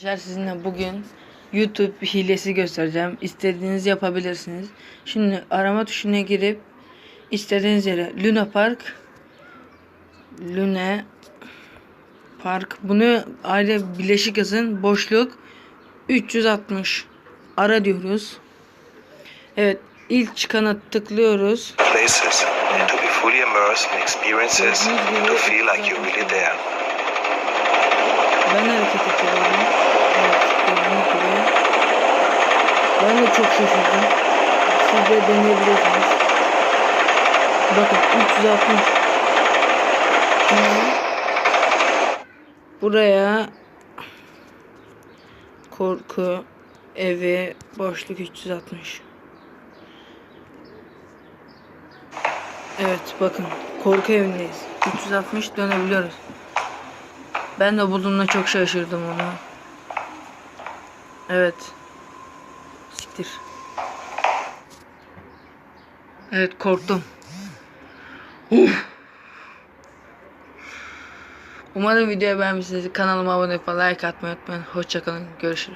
Arkadaşlar sizinle bugün YouTube hilesi göstereceğim. İstediğiniz yapabilirsiniz. Şimdi arama tuşuna girip istediğiniz yere Luna Park Luna Park bunu aile bileşik yazın boşluk 360 ara diyoruz. Evet ilk çıkana tıklıyoruz. places and to be fully immersed in experiences to feel like you're really there. Ben hareket ediyorum. Evet, gördüğünüz gibi. Ben de çok şaşırdım. Siz de deneyebilirsiniz. Bakın 360. Şimdi Buraya korku evi boşluk 360. Evet bakın korku evindeyiz. 360 dönebiliyoruz. Ben de bulduğumda çok şaşırdım onu. Evet. Siktir. Evet korktum. Umarım videoyu beğenmişsiniz. Kanalıma abone olup like atmayı unutmayın. Hoşçakalın. Görüşürüz.